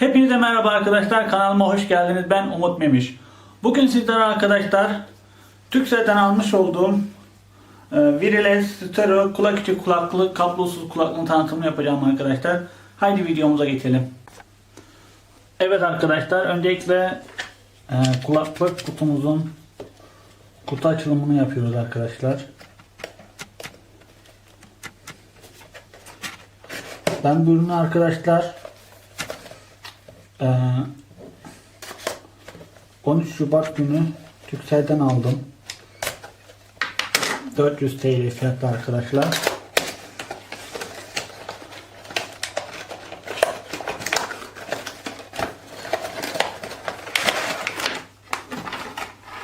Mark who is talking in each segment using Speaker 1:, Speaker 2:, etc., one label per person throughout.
Speaker 1: Hepinize merhaba arkadaşlar. Kanalıma hoş geldiniz. Ben Umut Memiş. Bugün sizlere arkadaşlar Türkcell'den almış olduğum e, Wireless Stereo kulak içi kulaklık, kablosuz kulaklığın tanıtımını yapacağım arkadaşlar. Haydi videomuza geçelim. Evet arkadaşlar öncelikle e, kulaklık kutumuzun kutu açılımını yapıyoruz arkadaşlar. Ben bu ürünü arkadaşlar 13 Şubat günü Türkcell'den aldım. 400 TL fiyatlı arkadaşlar.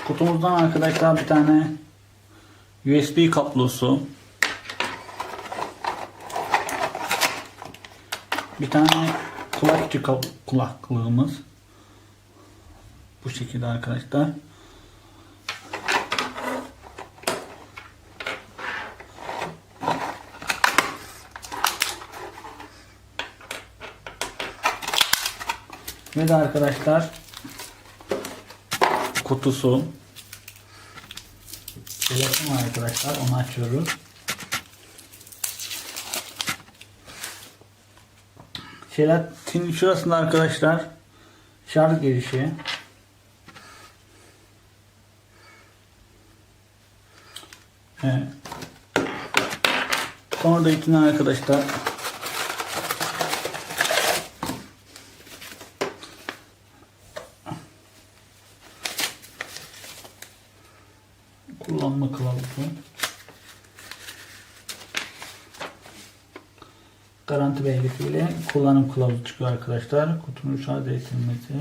Speaker 1: Kutumuzdan arkadaşlar bir tane USB kablosu Bir tane kulak içi kap- kulaklığımız. Bu şekilde arkadaşlar. Ve de arkadaşlar kutusu. Telefon arkadaşlar onu açıyoruz. Jelatin şurasında arkadaşlar şarj girişi. Evet. Sonra da içine arkadaşlar kullanma kılavuzu. Garanti belgesiyle kullanım kılavuzu çıkıyor arkadaşlar. Kutunun şarj edilmesi.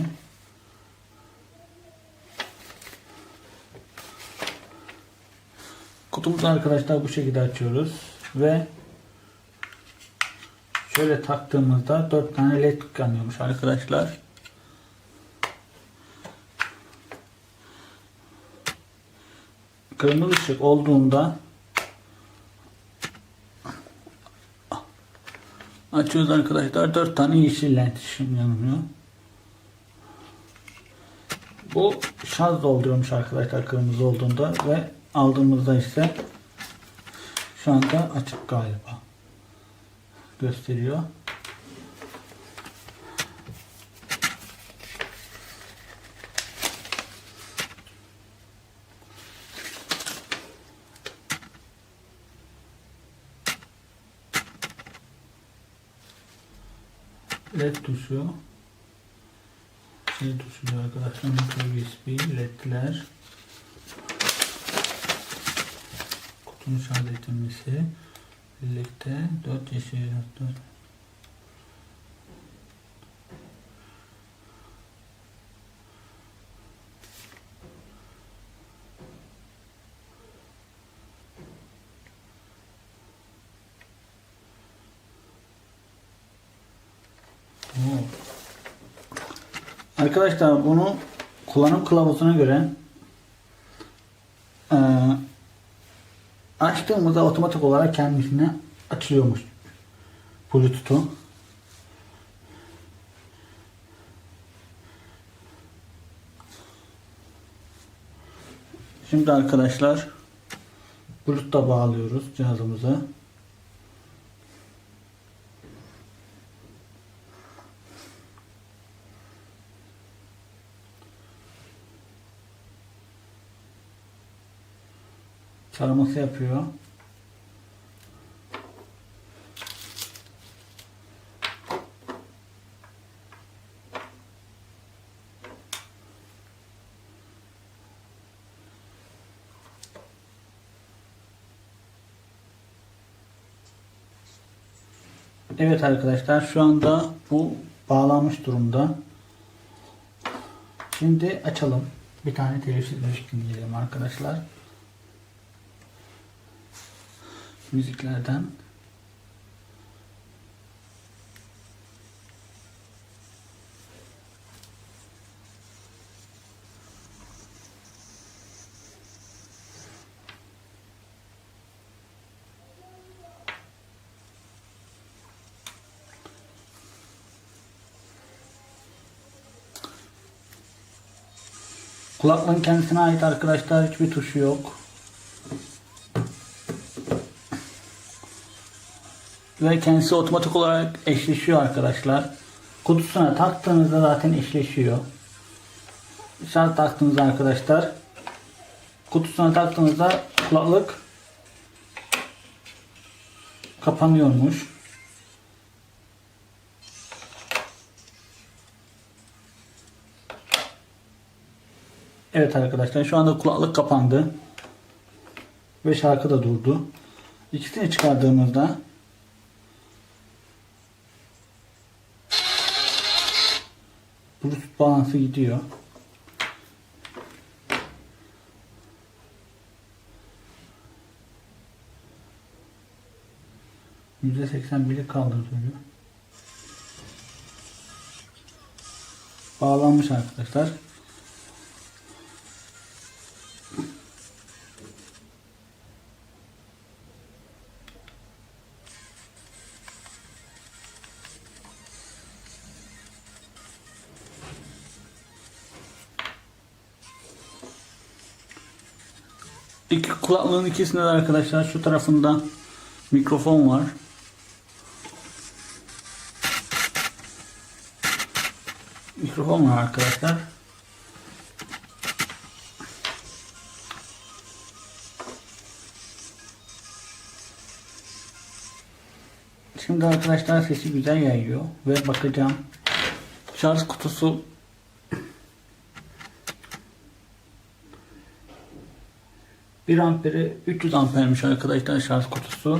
Speaker 1: Kutumuzu arkadaşlar bu şekilde açıyoruz ve şöyle taktığımızda 4 tane led yanıyormuş arkadaşlar. Kırmızı ışık olduğunda Açıyoruz arkadaşlar. 4 tane yeşil led ışığım yanıyor. Bu şarj dolduruyormuş arkadaşlar kırmızı olduğunda ve aldığımızda ise şu anda açık galiba gösteriyor. LED tuşu. Şey tuşu arkadaşlar micro USB ledler kutunun şarj edilmesi birlikte 4 yeşil 4 Arkadaşlar bunu kullanım kılavuzuna göre eee açtığımızda otomatik olarak kendisine açılıyormuş Bluetooth'u. Şimdi arkadaşlar Bluetooth'a bağlıyoruz cihazımıza. Taraması yapıyor. Evet arkadaşlar şu anda bu bağlanmış durumda. Şimdi açalım. Bir tane televizyon müzik dinleyelim arkadaşlar. müziklerden Kulaklığın kendisine ait arkadaşlar hiçbir tuşu yok. Ve kendisi otomatik olarak eşleşiyor arkadaşlar. Kutusuna taktığınızda zaten eşleşiyor. Şart taktığınızda arkadaşlar kutusuna taktığınızda kulaklık kapanıyormuş. Evet arkadaşlar şu anda kulaklık kapandı. Ve şarkı da durdu. İkisini çıkardığımızda Bağlantısı gidiyor. %81'i kaldırılıyor. Bağlanmış arkadaşlar. İki kulaklığın ikisinde de arkadaşlar şu tarafında mikrofon var. Mikrofon var arkadaşlar. Şimdi arkadaşlar sesi güzel yayıyor ve bakacağım. Şarj kutusu bir amperi 300 ampermiş arkadaşlar şarj kutusu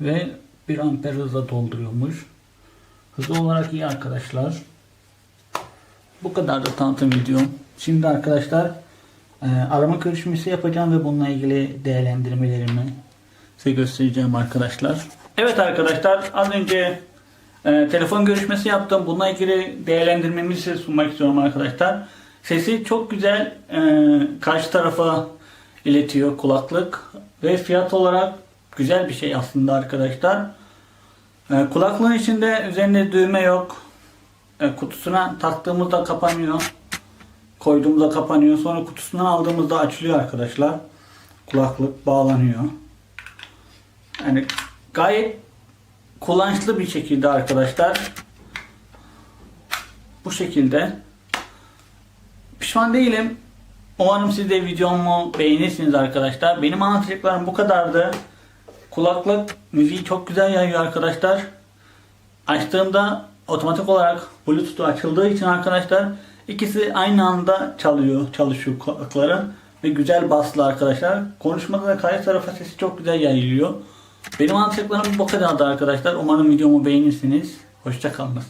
Speaker 1: ve 1 amper hızla dolduruyormuş. Hızlı olarak iyi arkadaşlar. Bu kadar da tanıtım videom. Şimdi arkadaşlar e, arama görüşmesi yapacağım ve bununla ilgili değerlendirmelerimi size göstereceğim arkadaşlar. Evet arkadaşlar az önce e, telefon görüşmesi yaptım. Bununla ilgili değerlendirmemi size sunmak istiyorum arkadaşlar. Sesi çok güzel e, karşı tarafa iletiyor kulaklık ve fiyat olarak güzel bir şey aslında arkadaşlar. E, kulaklığın içinde üzerinde düğme yok. E, kutusuna taktığımızda kapanıyor. Koyduğumuzda kapanıyor. Sonra kutusundan aldığımızda açılıyor arkadaşlar. Kulaklık bağlanıyor. Yani gayet kullanışlı bir şekilde arkadaşlar. Bu şekilde. Pişman değilim. Umarım siz de videomu beğenirsiniz arkadaşlar. Benim anlatacaklarım bu kadardı. Kulaklık müziği çok güzel yayıyor arkadaşlar. Açtığımda otomatik olarak Bluetooth açıldığı için arkadaşlar ikisi aynı anda çalıyor, çalışıyor kulaklıkların ve güzel baslı arkadaşlar. Konuşmada da karşı tarafa sesi çok güzel yayılıyor. Benim anlatacaklarım bu kadardı arkadaşlar. Umarım videomu beğenirsiniz. Hoşçakalın.